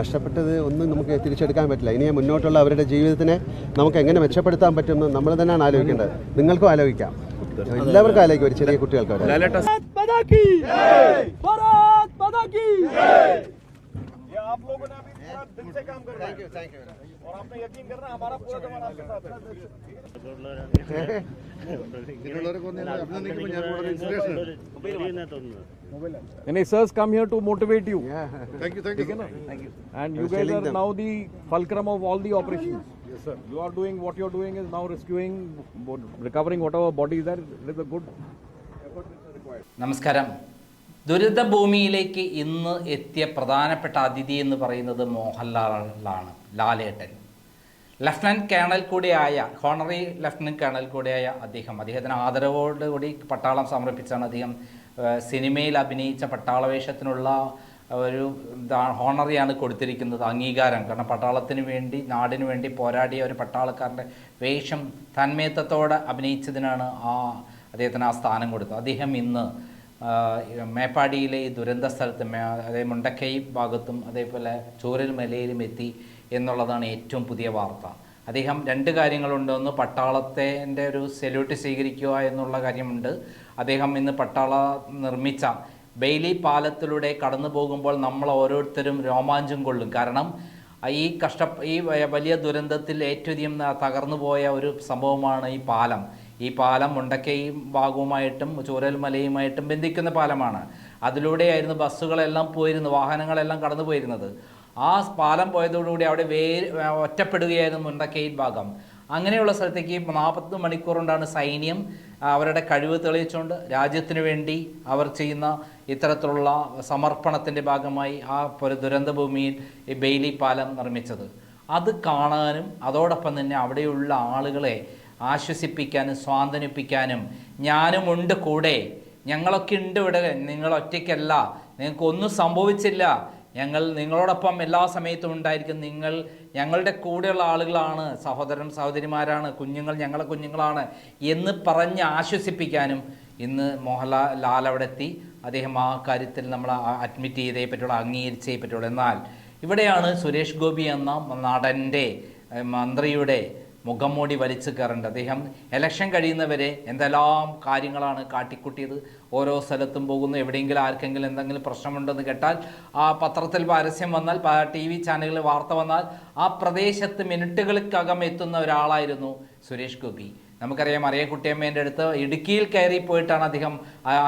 നഷ്ടപ്പെട്ടത് ഒന്നും നമുക്ക് തിരിച്ചെടുക്കാൻ പറ്റില്ല. ഇനി മുന്നോട്ടുള്ള അവരുടെ ജീവിതത്തിനെ നമുക്ക് എങ്ങനെ മെച്ചപ്പെടുത്താൻ പറ്റുമെന്ന് നമ്മൾ തന്നെയാണ് ആലോചിക്കേണ്ടത്. നിങ്ങൾക്കും ആലോചിക്കാം. എല്ലാവർക്കും ആലോചിക്കും ഒരു ചെറിയ കുട്ടികൾക്ക് വരെ भारत माता की भारत माता की ये आप लोगों ने अभी पूरा दिल से काम कर रहा है और आपने यकीन करना हमारा पूरा जमाना आपके साथ है And sirs come here to motivate you. Thank you, thank you. Thank you. And you was guys telling are them. now the fulcrum of all the operations. Yes, sir. You are doing what you are doing is now rescuing, recovering whatever body is there. It is a good നമസ്കാരം ദുരിതഭൂമിയിലേക്ക് ഇന്ന് എത്തിയ പ്രധാനപ്പെട്ട അതിഥി എന്ന് പറയുന്നത് മോഹൻലാലാണ് Lalettan lieutenant colonel കൂടിയായ honorary lieutenant colonel കൂടിയായ അദ്ദേഹം. അദ്ദേഹത്തിന് ആദരവോടുകൂടി പട്ടാളം സമർപ്പിച്ചാണ് അദ്ദേഹം സിനിമയിൽ അഭിനയിച്ച പട്ടാളവേഷത്തിനുള്ള ഒരു ഹോണറിയാണ് കൊടുത്തിരിക്കുന്നത് അംഗീകാരം. കാരണം പട്ടാളത്തിന് വേണ്ടി നാടിന് വേണ്ടി പോരാടിയ ഒരു പട്ടാളക്കാരന്റെ വേഷം തന്മയത്വത്തോടെ അഭിനയിച്ചതിനാണ് ആ അദ്ദേഹത്തിന് ആ സ്ഥാനം കൊടുത്തത്. അദ്ദേഹം ഇന്ന് മേപ്പാടിയിലെ ഈ ദുരന്ത സ്ഥലത്ത് അതേ മുണ്ടക്കൈ ഭാഗത്തും അതേപോലെ ചൂരൽ മലയിലും എത്തി എന്നുള്ളതാണ് ഏറ്റവും പുതിയ വാർത്ത. അദ്ദേഹം രണ്ട് കാര്യങ്ങളുണ്ട് ഒന്ന് പട്ടാളത്തിന്റെ ഒരു സെല്യൂട്ട് സ്വീകരിക്കുക എന്നുള്ള കാര്യമുണ്ട്. അദ്ദേഹം ഇന്ന് പട്ടാള നിർമ്മിച്ച ബെയിലി പാലത്തിലൂടെ കടന്നു പോകുമ്പോൾ നമ്മൾ ഓരോരുത്തരും രോമാഞ്ചം കൊള്ളും. കാരണം ഈ കഷ്ട ഈ വലിയ ദുരന്തത്തിൽ ഏറ്റവും തകർന്നു പോയ ഒരു സംഭവമാണ് ഈ പാലം. ഈ പാലം മുണ്ടക്കൈ ഭാഗവുമായിട്ടും ചൂരൽമലയുമായിട്ടും ബന്ധിക്കുന്ന പാലമാണ്. അതിലൂടെയായിരുന്നു ബസ്സുകളെല്ലാം പോയിരുന്നു വാഹനങ്ങളെല്ലാം കടന്നു പോയിരുന്നത് ആ പാലം പോയതോടുകൂടി അവിടെ വേ ഒറ്റപ്പെടുകയായിരുന്നു മുണ്ടക്കൈൻ ഭാഗം. അങ്ങനെയുള്ള സ്ഥലത്തേക്ക് നാൽപ്പത്തി മണിക്കൂർ കൊണ്ടാണ് സൈന്യം അവരുടെ കഴിവ് തെളിയിച്ചുകൊണ്ട് രാജ്യത്തിന് വേണ്ടി അവർ ചെയ്യുന്ന ഇത്തരത്തിലുള്ള സമർപ്പണത്തിന്റെ ഭാഗമായി ആ ഒരു ദുരന്ത ഭൂമിയിൽ ഈ ബെയിലി പാലം നിർമ്മിച്ചത്. അത് കാണാനും അതോടൊപ്പം തന്നെ അവിടെയുള്ള ആളുകളെ ആശ്വസിപ്പിക്കാനും സ്വാന്തനിപ്പിക്കാനും ഞാനുമുണ്ട് കൂടെ. ഞങ്ങളൊക്കെ ഉണ്ട് ഇവിടെ. നിങ്ങൾ ഒറ്റയ്ക്കല്ല. നിങ്ങൾക്കൊന്നും സംഭവിച്ചില്ല. ഞങ്ങൾ നിങ്ങളോടൊപ്പം എല്ലാ സമയത്തും ഉണ്ടായിരിക്കും. നിങ്ങൾ ഞങ്ങളുടെ കൂടെയുള്ള ആളുകളാണ്. സഹോദരൻ സഹോദരിമാരാണ്. കുഞ്ഞുങ്ങൾ ഞങ്ങളെ കുഞ്ഞുങ്ങളാണ് എന്ന് പറഞ്ഞ് ആശ്വസിപ്പിക്കാനും ഇന്ന് മോഹൻലാൽ ലാൽ അവിടെ എത്തി. അദ്ദേഹം ആ കാര്യത്തിൽ നമ്മൾ അഡ്മിറ്റ് ചെയ്തേ പറ്റുള്ളൂ അംഗീകരിച്ചേ പറ്റുള്ളൂ. എന്നാൽ ഇവിടെയാണ് സുരേഷ് ഗോപി എന്ന നടന്റെ മന്ത്രിയുടെ മുഖം മൂടി വലിച്ചു കയറേണ്ടത് അദ്ദേഹം ഇലക്ഷൻ കഴിയുന്നവരെ എന്തെല്ലാം കാര്യങ്ങളാണ് കാട്ടിക്കുട്ടിയത്? ഓരോ സ്ഥലത്തും പോകുന്നു. എവിടെയെങ്കിലും ആർക്കെങ്കിലും എന്തെങ്കിലും പ്രശ്നമുണ്ടെന്ന് കേട്ടാൽ ആ പത്രത്തിൽ പരസ്യം വന്നാൽ ടി വി ചാനലുകളിൽ വാർത്ത വന്നാൽ ആ പ്രദേശത്ത് മിനിറ്റുകൾക്കകം എത്തുന്ന ഒരാളായിരുന്നു സുരേഷ് ഗോപി. നമുക്കറിയാം അറിയ കുട്ടിയമ്മേന്റെ അടുത്ത് ഇടുക്കിയിൽ കയറി പോയിട്ടാണ് അദ്ദേഹം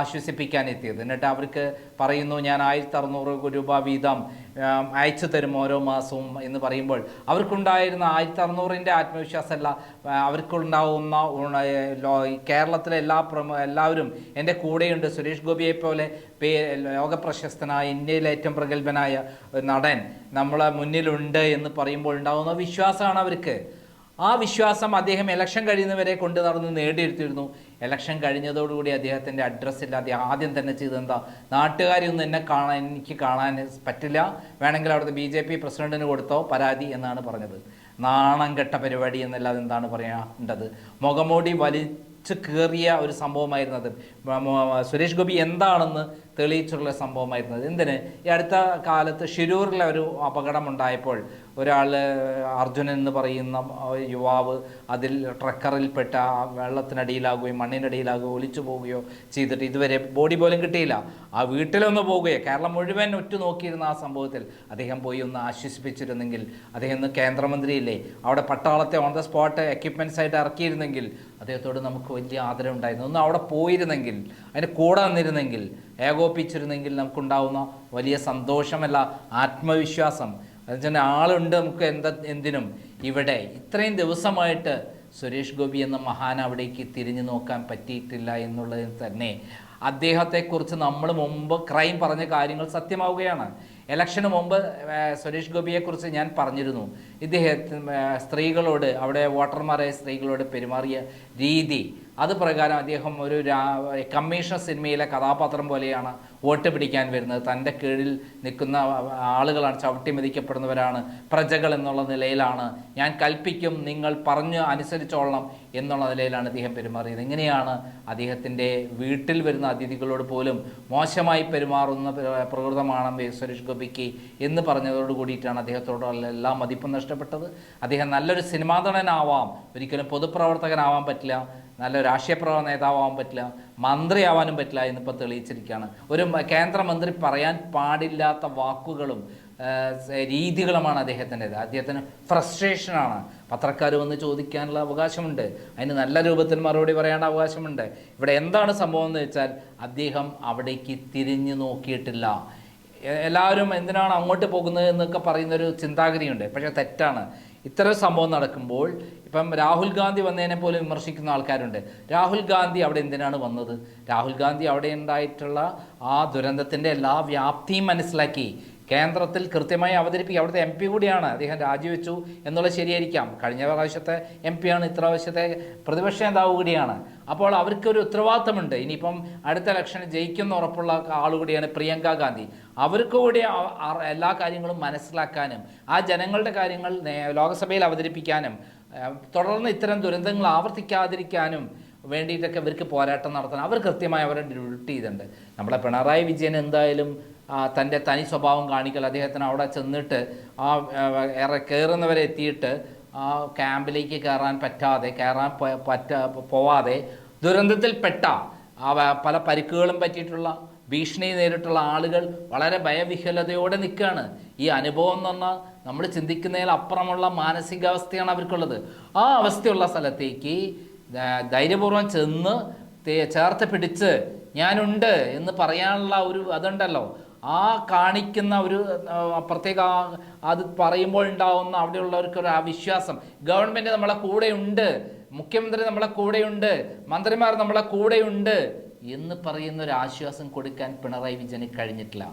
ആശ്വസിപ്പിക്കാൻ എത്തിയത്. എന്നിട്ട് അവർക്ക് പറയുന്നു ഞാൻ ആയിരത്തി അറുന്നൂറ് രൂപ വീതം അയച്ചു തരും ഓരോ മാസവും എന്ന് പറയുമ്പോൾ അവർക്കുണ്ടായിരുന്ന ആയിരത്തി അറുന്നൂറിന്റെ ആത്മവിശ്വാസമല്ല അവർക്കുണ്ടാവുന്ന കേരളത്തിലെ എല്ലാ എല്ലാവരും എന്റെ കൂടെയുണ്ട്. സുരേഷ് ഗോപിയെ പോലെ പേ ലോകപ്രശസ്തനായ ഇന്ത്യയിലെ ഏറ്റവും പ്രഗത്ഭനായ നടൻ നമ്മളെ മുന്നിലുണ്ട് എന്ന് പറയുമ്പോൾ ഉണ്ടാകുന്ന വിശ്വാസമാണ് അവർക്ക്. ആ വിശ്വാസം അദ്ദേഹം ഇലക്ഷൻ കഴിയുന്നവരെ കൊണ്ടു നടന്ന് നേടിയെടുത്തിരുന്നു. ഇലക്ഷൻ കഴിഞ്ഞതോടുകൂടി അദ്ദേഹത്തിന്റെ അഡ്രസ്സ് ഇല്ലാതെ ആദ്യം തന്നെ ചെയ്തെന്താ? നാട്ടുകാരൊന്നും എന്നെ കാണാൻ എനിക്ക് കാണാൻ പറ്റില്ല. വേണമെങ്കിൽ അവിടുത്തെ ബി ജെ പി പ്രസിഡന്റിന് കൊടുത്തോ? പരാതി എന്നാണ് പറഞ്ഞത്. നാണം കെട്ട പരിപാടി എന്നല്ലാതെ എന്താണ് പറയേണ്ടത്? മുഖമൂടി വലിച്ചു കയറിയ ഒരു സംഭവമായിരുന്നത് സുരേഷ് ഗോപി എന്താണെന്ന് തെളിയിച്ചുള്ള സംഭവമായിരുന്നത് എന്തിന്? ഈ അടുത്ത കാലത്ത് ഷിരൂരിലെ ഒരു അപകടമുണ്ടായപ്പോൾ ഒരാൾ അർജുനൻ എന്ന് പറയുന്ന യുവാവ് അതിൽ ട്രക്കറിൽപ്പെട്ട വെള്ളത്തിനടിയിലാകുകയും മണ്ണിനടിയിലാകുകയോ ഒലിച്ചു പോവുകയോ ചെയ്തിട്ട് ഇതുവരെ ബോഡി പോലും കിട്ടിയില്ല. ആ വീട്ടിലൊന്ന് പോവുകയോ കേരളം മുഴുവൻ ഉറ്റുനോക്കിയിരുന്ന ആ സംഭവത്തിൽ അദ്ദേഹം പോയി ഒന്ന് ആശ്വസിപ്പിച്ചിരുന്നെങ്കിൽ അദ്ദേഹം ഇന്ന് കേന്ദ്രമന്ത്രിയില്ലേ? അവിടെ പട്ടാളത്തെ ഓൺ ദ സ്പോട്ട് എക്യുപ്മെന്റ്സ് ആയിട്ട് ഇറക്കിയിരുന്നെങ്കിൽ അദ്ദേഹത്തോട് നമുക്ക് വലിയ ആദരം ഉണ്ടായിരുന്നു. ഒന്ന് അവിടെ പോയിരുന്നെങ്കിൽ അതിന് കൂടെ നിന്നിരുന്നെങ്കിൽ ഏകോപിച്ചിരുന്നെങ്കിൽ നമുക്കുണ്ടാവുന്ന വലിയ സന്തോഷമല്ല ആത്മവിശ്വാസം. എന്നുവെച്ചാൽ ആളുണ്ട് നമുക്ക് എന്താ എന്തിനും. ഇവിടെ ഇത്രയും ദിവസമായിട്ട് സുരേഷ് ഗോപി എന്ന മഹാൻ അവിടേക്ക് തിരിഞ്ഞു നോക്കാൻ പറ്റിയിട്ടില്ല എന്നുള്ളതിൽ തന്നെ അദ്ദേഹത്തെക്കുറിച്ച് നമ്മൾ മുമ്പ് ക്രൈം പറഞ്ഞ കാര്യങ്ങൾ സത്യമാവുകയാണ്. ഇലക്ഷന് മുമ്പ് സുരേഷ് ഗോപിയെക്കുറിച്ച് ഞാൻ പറഞ്ഞിരുന്നു. ഇദ്ദേഹത്തിന് സ്ത്രീകളോട് അവിടെ വോട്ടർമാരായ സ്ത്രീകളോട് പെരുമാറിയ രീതി അത് പ്രകാരം അദ്ദേഹം ഒരു കമ്മീഷൻ സിനിമയിലെ കഥാപാത്രം പോലെയാണ് വോട്ട് പിടിക്കാൻ വരുന്നത്. തന്റെ കീഴിൽ നിൽക്കുന്ന ആളുകളാണ് ചവിട്ടി മെതിക്കപ്പെടുന്നവരാണ് പ്രജകൾ എന്നുള്ള നിലയിലാണ്. ഞാൻ കൽപ്പിക്കും നിങ്ങൾ പറഞ്ഞു അനുസരിച്ചോളണം എന്നുള്ള നിലയിലാണ് അദ്ദേഹം പെരുമാറിയത്. ഇങ്ങനെയാണ് അദ്ദേഹത്തിന്റെ വീട്ടിൽ വരുന്ന അതിഥികളോട് പോലും മോശമായി പെരുമാറുന്ന പ്ര- പ്രകൃതമാണ്. സുരേഷ് ഗോപിക്ക് എന്ന് പറഞ്ഞതോട് കൂടിയിട്ടാണ് അദ്ദേഹത്തോടുള്ള എല്ലാ മതിപ്പും നഷ്ടപ്പെട്ടത്. അദ്ദേഹം നല്ലൊരു സിനിമാ നടനാവാം. ഒരിക്കലും പൊതുപ്രവർത്തകനാവാൻ പറ്റില്ല. നല്ല രാഷ്ട്രീയ പ്രവ നേതാവാൻ പറ്റില്ല മന്ത്രിയാവാനും പറ്റില്ല എന്നിപ്പോൾ തെളിയിച്ചിരിക്കുകയാണ്. ഒരു കേന്ദ്രമന്ത്രി പറയാൻ പാടില്ലാത്ത വാക്കുകളും രീതികളുമാണ് അദ്ദേഹത്തിന്റെത്. അദ്ദേഹത്തിന് ഫ്രസ്ട്രേഷനാണ്. പത്രക്കാർ വന്ന് ചോദിക്കാനുള്ള അവകാശമുണ്ട്. അതിന് നല്ല രൂപത്തിൽ മറുപടി പറയേണ്ട അവകാശമുണ്ട്. ഇവിടെ എന്താണ് സംഭവം എന്ന് വെച്ചാൽ അദ്ദേഹം അവിടേക്ക് തിരിഞ്ഞു നോക്കിയിട്ടില്ല. എല്ലാവരും എന്തിനാണ് അങ്ങോട്ട് പോകുന്നത് എന്നൊക്കെ പറയുന്നൊരു ചിന്താഗതിയുണ്ട്. പക്ഷേ തെറ്റാണ്. ഇത്തരം സംഭവം നടക്കുമ്പോൾ ഇപ്പം രാഹുൽ ഗാന്ധി വന്നതിനെ പോലും വിമർശിക്കുന്ന ആൾക്കാരുണ്ട്. രാഹുൽ ഗാന്ധി അവിടെ എന്തിനാണ് വന്നത്? രാഹുൽ ഗാന്ധി അവിടെ ഉണ്ടായിട്ടുള്ള ആ ദുരന്തത്തിന്റെ എല്ലാ വ്യാപ്തിയും മനസ്സിലാക്കി കേന്ദ്രത്തിൽ കൃത്യമായി അവതരിപ്പിക്കുക. അവിടുത്തെ എം പി കൂടിയാണ് അദ്ദേഹം രാജിവെച്ചു എന്നുള്ളത് ശരിയായിരിക്കാം. കഴിഞ്ഞ പ്രാവശ്യത്തെ എം ഇത്ര പ്രാവശ്യത്തെ പ്രതിപക്ഷ നേതാവ് കൂടിയാണ്. അപ്പോൾ അവർക്കൊരു ഉത്തരവാദിത്തമുണ്ട്. ഇനിയിപ്പം അടുത്ത ഇലക്ഷന് ജയിക്കുന്ന ഉറപ്പുള്ള ആൾ കൂടിയാണ് പ്രിയങ്ക ഗാന്ധി. അവർക്ക് കൂടി എല്ലാ കാര്യങ്ങളും മനസ്സിലാക്കാനും ആ ജനങ്ങളുടെ കാര്യങ്ങൾ ലോകസഭയിൽ അവതരിപ്പിക്കാനും തുടർന്ന് ഇത്തരം ദുരന്തങ്ങൾ ആവർത്തിക്കാതിരിക്കാനും വേണ്ടിയിട്ടൊക്കെ ഇവർക്ക് പോരാട്ടം നടത്തണം. അവർ കൃത്യമായി അവരുടെ ഡ്യൂട്ടി ചെയ്തിട്ടുണ്ട്. നമ്മുടെ പിണറായി വിജയൻ എന്തായാലും തന്റെ തനി സ്വഭാവം കാണിക്കൽ. അദ്ദേഹത്തിന് അവിടെ ചെന്നിട്ട് ആ ഏറെ കയറുന്നവരെ എത്തിയിട്ട് ആ ക്യാമ്പിലേക്ക് കയറാൻ പറ്റാതെ കയറാൻ പറ്റ പോവാതെ ദുരന്തത്തിൽപ്പെട്ട പല പരിക്കുകളും പറ്റിയിട്ടുള്ള ഭീഷണി നേരിട്ടുള്ള ആളുകൾ വളരെ ഭയവിഹലതയോടെ നിൽക്കുകയാണ്. ഈ അനുഭവം എന്ന് പറഞ്ഞാൽ നമ്മൾ ചിന്തിക്കുന്നതിൽ അപ്പുറമുള്ള മാനസികാവസ്ഥയാണ് അവർക്കുള്ളത്. ആ അവസ്ഥയുള്ള സ്ഥലത്തേക്ക് ധൈര്യപൂർവം ചെന്ന് ചേർത്ത് പിടിച്ച് ഞാനുണ്ട് എന്ന് പറയാനുള്ള ഒരു അതുണ്ടല്ലോ. ആ കാണിക്കുന്ന ഒരു പ്രത്യേക അത് പറയുമ്പോൾ ഉണ്ടാവുന്ന അവിടെയുള്ളവർക്ക് ഒരു അവിശ്വാസം. വിശ്വാസം ഗവൺമെന്റ് നമ്മളെ കൂടെയുണ്ട്. മുഖ്യമന്ത്രി നമ്മളെ കൂടെയുണ്ട്. മന്ത്രിമാർ നമ്മളെ കൂടെയുണ്ട് എന്ന് പറയുന്ന ഒരു ആശ്വാസം കൊടുക്കാൻ പിണറായി വിജയന് കഴിഞ്ഞിട്ടില്ല.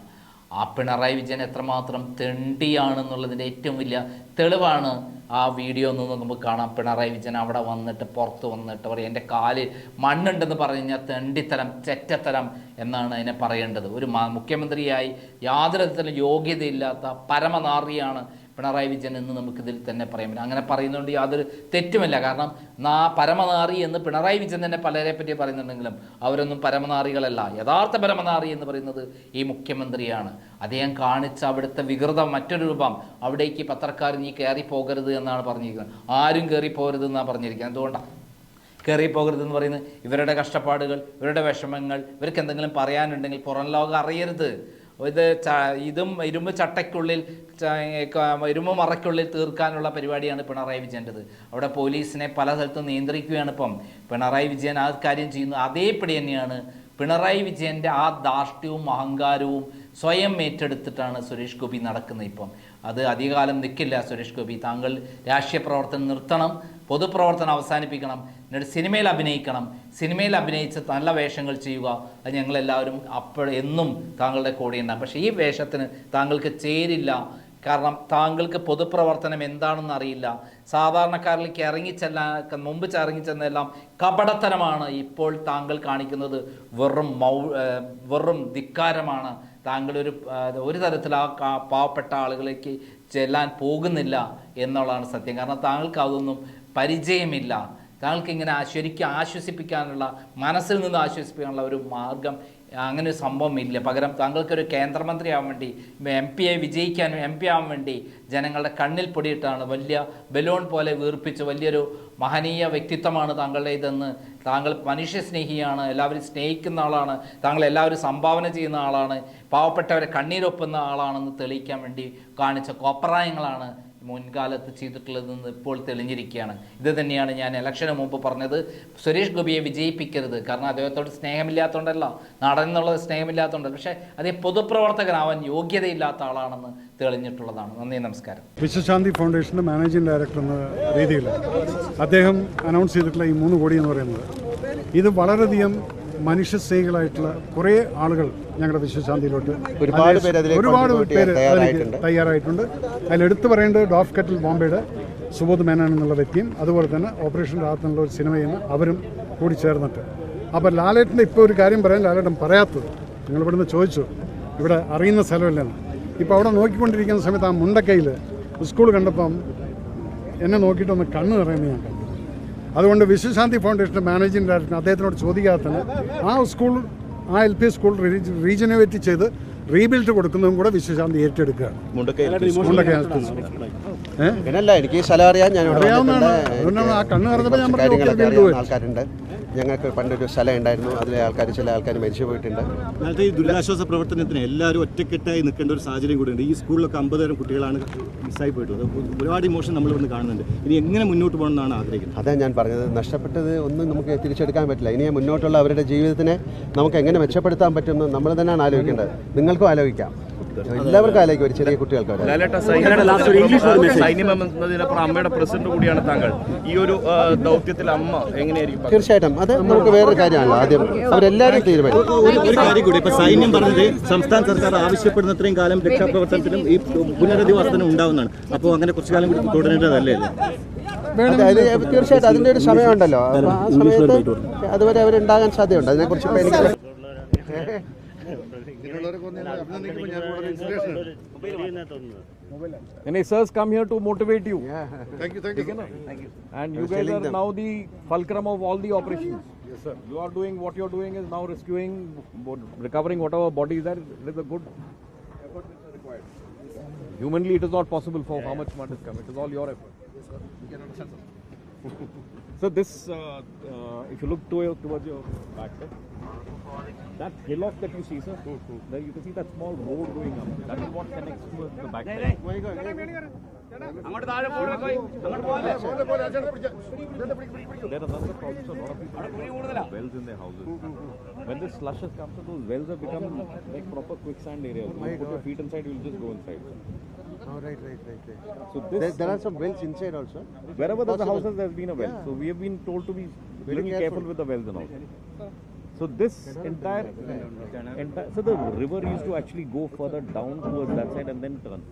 ആ പിണറായി വിജയൻ എത്രമാത്രം തെണ്ടിയാണെന്നുള്ളതിന്റെ ഏറ്റവും വലിയ തെളിവാണ് ആ വീഡിയോ ഒന്ന് നമുക്ക് കാണാം. പിണറായി വിജയൻ അവിടെ വന്നിട്ട് പുറത്ത് വന്നിട്ട് പറയും എന്റെ കാൽ മണ്ണുണ്ടെന്ന് പറഞ്ഞു കഴിഞ്ഞാൽ തെണ്ടിത്തരം ചെറ്റത്തരം എന്നാണ് അതിനെ പറയേണ്ടത്. ഒരു മുഖ്യമന്ത്രിയായി യാതൊരു തരത്തിലും യോഗ്യതയില്ലാത്ത പരമനാറിയാണ് പിണറായി വിജയൻ എന്ന് നമുക്കിതിൽ തന്നെ പറയാൻ പറ്റും. അങ്ങനെ പറയുന്നതുകൊണ്ട് യാതൊരു തെറ്റുമല്ല. കാരണം നാ പരമനാറി എന്ന് പിണറായി വിജയൻ തന്നെ പലരെ പറ്റി പറയുന്നുണ്ടെങ്കിലും അവരൊന്നും പരമനാറികളല്ല. യഥാർത്ഥ പരമനാറി എന്ന് പറയുന്നത് ഈ മുഖ്യമന്ത്രിയാണ്. അദ്ദേഹം കാണിച്ച അവിടുത്തെ വികൃത മറ്റൊരു രൂപം. അവിടേക്ക് പത്രക്കാർ നീ കയറി പോകരുത് എന്നാണ് പറഞ്ഞിരിക്കുന്നത്. ആരും കയറി പോകരുത് എന്നാണ് പറഞ്ഞിരിക്കുന്നത്. എന്തുകൊണ്ടാണ് കയറി പോകരുതെന്ന് പറയുന്നത് ഇവരുടെ കഷ്ടപ്പാടുകൾ ഇവരുടെ വിഷമങ്ങൾ ഇവർക്ക് എന്തെങ്കിലും പറയാനുണ്ടെങ്കിൽ പുറം ലോകം അറിയരുത്. ഇത് ച ഇതും ഇരുമ്പ് ചട്ടയ്ക്കുള്ളിൽ ഇരുമ്പ് മറയ്ക്കുള്ളിൽ തീർക്കാനുള്ള പരിപാടിയാണ് പിണറായി വിജയന്റെത്. അവിടെ പോലീസിനെ പല സ്ഥലത്തും നിയന്ത്രിക്കുകയാണ് ഇപ്പം പിണറായി വിജയൻ ആ കാര്യം ചെയ്യുന്നു. അതേപടി തന്നെയാണ് പിണറായി വിജയന്റെ ആ ധാർഷ്ട്യവും അഹങ്കാരവും സ്വയം ഏറ്റെടുത്തിട്ടാണ് സുരേഷ് ഗോപി നടക്കുന്നത് ഇപ്പം. അത് അധികകാലം നിൽക്കില്ല സുരേഷ് ഗോപി. താങ്കൾ രാഷ്ട്രീയ പ്രവർത്തനം നിർത്തണം പൊതുപ്രവർത്തനം അവസാനിപ്പിക്കണം എന്നിട്ട് സിനിമയിൽ അഭിനയിക്കണം. സിനിമയിൽ അഭിനയിച്ച് നല്ല വേഷങ്ങൾ ചെയ്യുക അത് ഞങ്ങളെല്ലാവരും അപ്പോൾ എന്നും താങ്കളുടെ കൂടെ ഉണ്ടാകും. പക്ഷേ ഈ വേഷത്തിന് താങ്കൾക്ക് ചേരില്ല. കാരണം താങ്കൾക്ക് പൊതുപ്രവർത്തനം എന്താണെന്ന് അറിയില്ല. സാധാരണക്കാരിലേക്ക് ഇറങ്ങിച്ചെല്ലാൻ മുമ്പ് ഇറങ്ങിച്ചെന്നെല്ലാം കപടത്തരമാണ്. ഇപ്പോൾ താങ്കൾ കാണിക്കുന്നത് വെറും മൗ വെറും ധിക്കാരമാണ്. താങ്കൾ ഒരു ഒരു തരത്തിൽ ആ പാവപ്പെട്ട ആളുകളിലേക്ക് ചെല്ലാൻ പോകുന്നില്ല എന്നുള്ളതാണ് സത്യം. കാരണം താങ്കൾക്ക് അതൊന്നും പരിചയമില്ല. താങ്കൾക്ക് ഇങ്ങനെ ശരിക്കും ആശ്വസിപ്പിക്കാനുള്ള മനസ്സിൽ നിന്ന് ആശ്വസിപ്പിക്കാനുള്ള ഒരു മാർഗം അങ്ങനെ ഒരു സംഭവം ഇല്ല പകരം താങ്കൾക്കൊരു കേന്ദ്രമന്ത്രി ആവാൻ വേണ്ടി എം പി ആയി വിജയിക്കാൻ എം പി ആവാൻ വേണ്ടി ജനങ്ങളുടെ കണ്ണിൽ പൊടിയിട്ടാണ് വലിയ ബലൂൺ പോലെ വീർപ്പിച്ച് വലിയൊരു മഹനീയ വ്യക്തിത്വമാണ് താങ്കളുടെ ഇതെന്ന് താങ്കൾ മനുഷ്യസ്നേഹിയാണ് എല്ലാവരും സ്നേഹിക്കുന്ന ആളാണ് താങ്കൾ എല്ലാവരും സംഭാവന ചെയ്യുന്ന ആളാണ് പാവപ്പെട്ടവരെ കണ്ണീരൊപ്പുന്ന ആളാണെന്ന് തെളിയിക്കാൻ വേണ്ടി കാണിച്ച കോപ്രായങ്ങളാണ് മുൻകാലത്ത് ചെയ്തിട്ടുള്ളതെന്ന് ഇപ്പോൾ തെളിഞ്ഞിരിക്കുകയാണ്. ഇത് തന്നെയാണ് ഞാൻ ഇലക്ഷന് മുമ്പ് പറഞ്ഞത്. സുരേഷ് ഗോപിയെ വിജയിപ്പിക്കരുത്. കാരണം അദ്ദേഹത്തോട് സ്നേഹമില്ലാത്തതുകൊണ്ടല്ല നടൻ എന്നുള്ളത് പക്ഷേ അതേ പൊതുപ്രവർത്തകനാവാൻ യോഗ്യതയില്ലാത്ത ആളാണെന്ന് തെളിഞ്ഞിട്ടുള്ളതാണ്. നന്ദി നമസ്കാരം. വിശ്വശാന്തി ഫൗണ്ടേഷന്റെ മാനേജിംഗ് ഡയറക്ടർ എന്ന രീതിയിൽ അദ്ദേഹം അനൗൺസ് ചെയ്തിട്ടുള്ള ഈ മൂന്ന് കോടി എന്ന് പറയുന്നത്. ഇത് വളരെയധികം മനുഷ്യസ്നേഹികളായിട്ടുള്ള കുറേ ആളുകൾ ഞങ്ങളുടെ വിശ്വശാന്തിയിലോട്ട് ഒരുപാട് പേര് ഒരുപാട് പേര് തയ്യാറായിട്ടുണ്ട്. അതിൽ എടുത്തു പറയേണ്ടത് ഡോഫ് കെറ്റിൽ ബോംബെയുടെ സുബോധ് മേനോൻ എന്നുള്ള വ്യക്തിയും അതുപോലെ തന്നെ ഓപ്പറേഷൻ രാഹത്ത് എന്നുള്ള ഒരു സിനിമയിൽ നിന്ന് അവരും കൂടി ചേർന്നിട്ട്. അപ്പോൾ ലാലേട്ടന്റെ ഇപ്പോൾ ഒരു കാര്യം പറയാൻ ലാലേട്ടൻ പറയാത്തത് നിങ്ങൾ ഇവിടുന്ന് ചോദിച്ചു. ഇവിടെ അറിയുന്ന സ്ഥലമില്ലെന്ന് ഇപ്പോൾ അവിടെ നോക്കിക്കൊണ്ടിരിക്കുന്ന സമയത്ത് ആ മുണ്ടക്കൈയിൽ സ്കൂൾ കണ്ടപ്പം എന്നെ നോക്കിയിട്ടൊന്ന് കണ്ണ് നിറയുന്നത് ഞാൻ കണ്ടു. അതുകൊണ്ട് വിശ്വശാന്തി ഫൗണ്ടേഷന്റെ മാനേജിംഗ് ഡയറക്ടർ അദ്ദേഹത്തിനോട് ചോദിക്കാത്തതിന് ആ സ്കൂൾ ആ എൽ പി സ്കൂൾ റീജനുവേറ്റ് ചെയ്ത് റീബിൽഡ് കൊടുക്കുന്നതും കൂടെ വിശ്വശാന്തി ഏറ്റെടുക്കുകയാണ്. പിന്നല്ല എനിക്ക് സ്ഥലം അറിയാം ഞാൻ അറിയാവുന്നതാണ്. അതുകൊണ്ടാണ് ആ കണ്ണ് പറഞ്ഞപ്പോൾ ഞാൻ പറഞ്ഞു, ആൾക്കാരുണ്ട്. ഞങ്ങൾക്ക് പണ്ടൊരു സ്ഥലം ഉണ്ടായിരുന്നു. അതിലെ ആൾക്കാർ ചില ആൾക്കാർ മരിച്ചു പോയിട്ടുണ്ട്. നേരത്തെ ഈ ദുരിതാശ്വാസ പ്രവർത്തനത്തിന് എല്ലാവരും ഒറ്റക്കെട്ടായി നിൽക്കേണ്ട ഒരു സാഹചര്യം കൂടിയുണ്ട് ഈ സ്കൂളിലൊക്കെ അമ്പതരം കുട്ടികളാണ് മിസ്സായി പോയിട്ടുള്ളത്. ഒരുപാട് ഇമോഷൻ നമ്മൾ ഇവിടുന്ന് കാണുന്നുണ്ട്. ഇനി എങ്ങനെ മുന്നോട്ട് പോകണം എന്നാണ് ആഗ്രഹിക്കുന്നത്? അതാ ഞാൻ പറഞ്ഞത്. നഷ്ടപ്പെട്ടത് ഒന്നും നമുക്ക് തിരിച്ചെടുക്കാൻ പറ്റില്ല. ഇനി മുന്നോട്ടുള്ള അവരുടെ ജീവിതത്തിനെ നമുക്ക് എങ്ങനെ മെച്ചപ്പെടുത്താൻ പറ്റുമെന്ന് നമ്മൾ തന്നെയാണ് ആലോചിക്കേണ്ടത്. നിങ്ങൾക്കും ആലോചിക്കാം. എല്ലാവർക്കും ഒരു ചെറിയ കുട്ടികൾക്ക് വരെ. ലാലേട്ട സൈന്യം എന്നതിനപ്പുറം അമ്മയുടെ പ്രസിഡന്റ് കൂടിയാണ് താങ്കൾ. ഈ ഒരു ദൗത്യത്തിൽ അമ്മ എങ്ങനെയായിരിക്കും തീർച്ചയായിട്ടും. അത് നമുക്ക് വേറൊരു കാര്യമാണല്ലോ ആദ്യം. അവരെല്ലാവരും തീരുമാനിക്കും. ഒരു കാര്യം കൂടി. ഇപ്പൊ സൈന്യം പറഞ്ഞത് സംസ്ഥാന സർക്കാർ ആവശ്യപ്പെടുന്ന ആവശ്യപ്പെടുന്നത്രയും കാലം രക്ഷാപ്രവർത്തനത്തിലും ഈ പുനരധിവാസത്തിനും ഉണ്ടാവുന്നതാണ്. അപ്പോൾ അങ്ങനെ കുറച്ചു കാലം കൂടി തുടരേണ്ടതല്ലേ തീർച്ചയായിട്ടും അതിന്റെ ഒരു സമയമുണ്ടല്ലോ ആ സമയത്ത് അതുവരെ അവരുണ്ടാകാൻ സാധ്യതയുണ്ട്. അതിനെക്കുറിച്ച് കുറിച്ച് എനിക്ക് And his sirs come here to motivate you. Yeah. Thank you, thank you. Thank you. And you guys are now the fulcrum of all the operations. Yes, sir. You are doing what you are doing is now rescuing, recovering whatever body is there. It is a good effort which is required. Humanly, it is not possible for how much mud has come. It is all your effort. Yes, sir. You can understand, sir. So this, uh, uh, if you look to, towards your back, sir, that hillock that you see, sir, hmm, hmm. there you can see that small road going up. That is what connects to the back. side. There are other problems. A lot of people have wells in their houses. When this slush has come, so those wells have become like proper quicksand areas. You put your feet inside, you'll just go inside. Oh, right, right, right, right. So There, this, there are some wells inside also. wherever there's a possible. house, there's been a well. So we have been told to be Very little careful. careful. with the wells and all. So this entire, entire, so the river used to actually go further down towards that side and then turn.